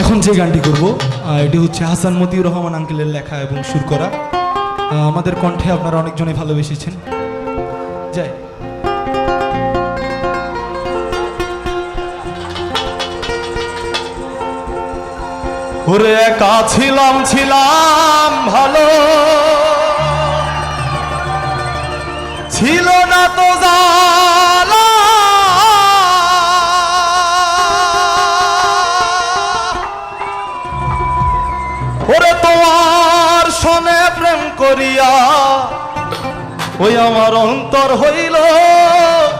এখন যে গানটি করব এটি হচ্ছে হাসান মতিউর রহমান আঙ্কেলের লেখা এবং সুর করা। আমাদের কণ্ঠে আপনারা অনেকজনই ভালোবেসেছেন। যাই। ওরে একা ছিলাম ছিলাম ভালো। ছিল না তো জালা ওরে তোমার সনে প্রেম করিয়া ওই আমার অন্তর হইল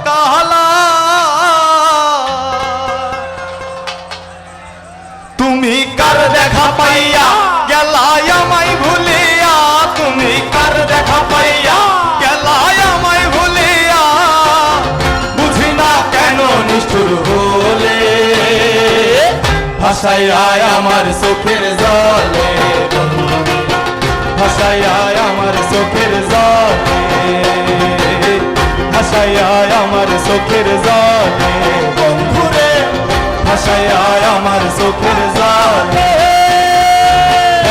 কালা তুমি কার দেখা পাইয়া ভাষায় আয় আমার চোখের জলে। ভাষায় আয় আমার চোখের জলে। ভাষায় আয় আমার চোখের জলে। বন্ধুরে, ভাষায় আয় আমার চোখের জলে।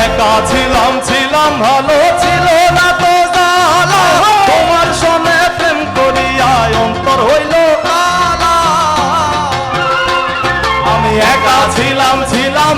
একা ছিলাম ছিলাম, ভালো ছিল না তো।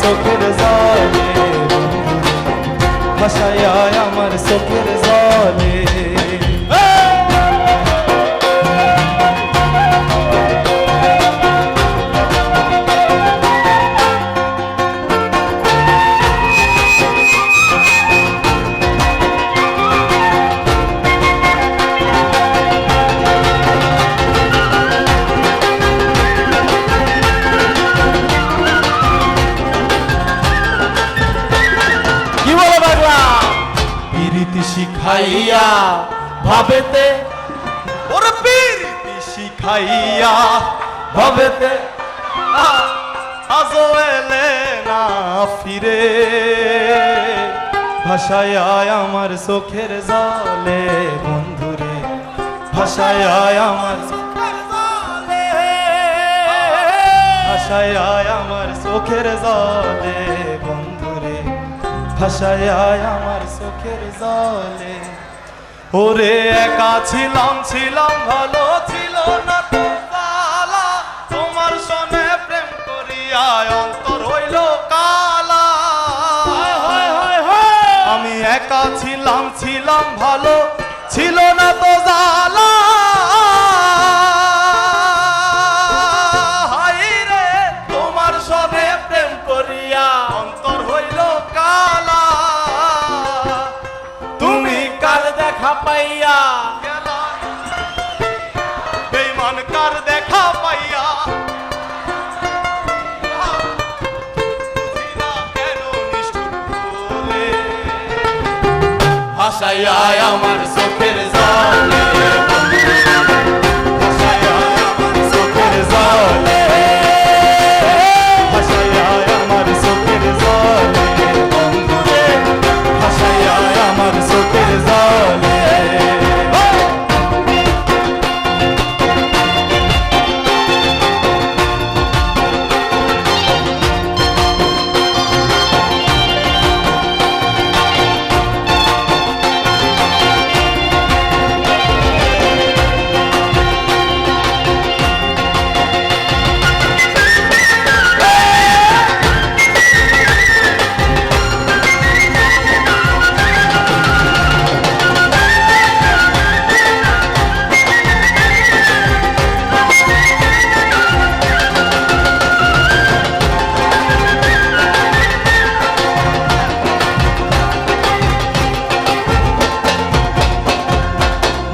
চোখের জলে ভাসায় আমার চোখের জলে। শিখাইয়া, ভাবেতে ওর পিরিতি শিখাইয়া, ভাবেতে আ- আজও এলে না ফিরে। ভাষায় আমার চোখের জলে, বন্ধুরে, ভাষায় আমার ভাষায় আমার চোখের জলে আয় আমার চোখের জলে। ওরে একা ছিলাম ছিলাম, ভালো ছিল না তো তোমার সনে প্রেম করিয়া অন্তর হইল কালা। আমি একা ছিলাম ছিলাম, ভালো ছিল না তো জালা দেখা পাইয়া গেলা বেইমান কার দেখা পাইয়া। ভাষায় আমার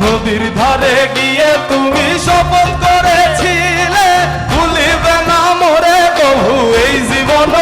নদীর ধারে গিয়ে তুমি শপথ করেছিলে। ভুলিবে না মোরে কভু এই জীবন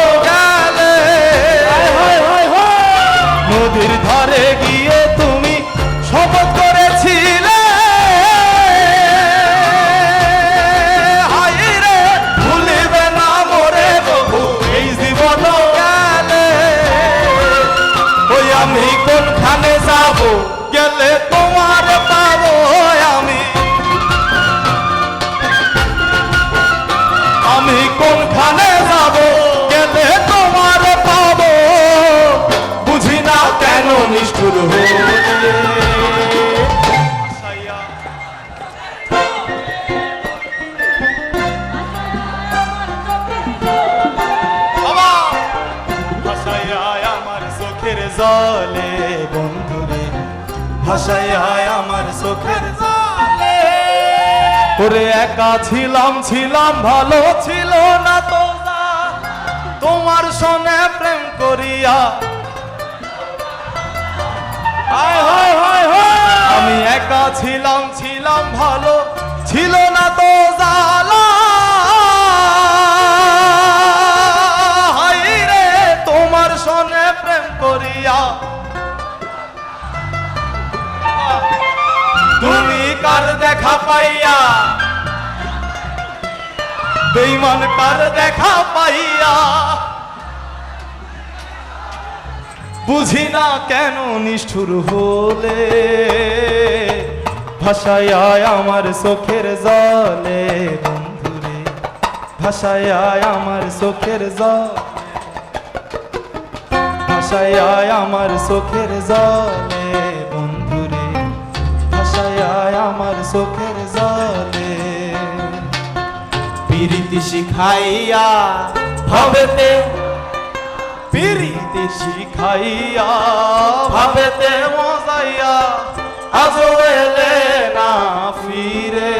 ভাষায় আমার চোখের জলে। ওরে একা ছিলাম ছিলাম, ভালো ছিল না তো তোমার সনে প্রেম করিয়া। হায় হায় হায় হায়। আমি একা ছিলাম ছিলাম, ভালো ছিল পাইয়া। বেইমান কার দেখা পাইয়া। বুঝি না কেন নিষ্ঠুর হলে? ভাষায় আমার চোখের জলে, বন্ধুরে। ভাষায় আমার চোখের জল। ভাষায় আমার চোখের জলে, বন্ধুরে। ভাষায় আমার চোখের জলে পিরিতি শিখাইয়া ভাবেতে পিরিতি শিখাইয়া ভাবেতে মজাইয়া আজও এলে না ফিরে।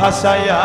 ভাষাইয়া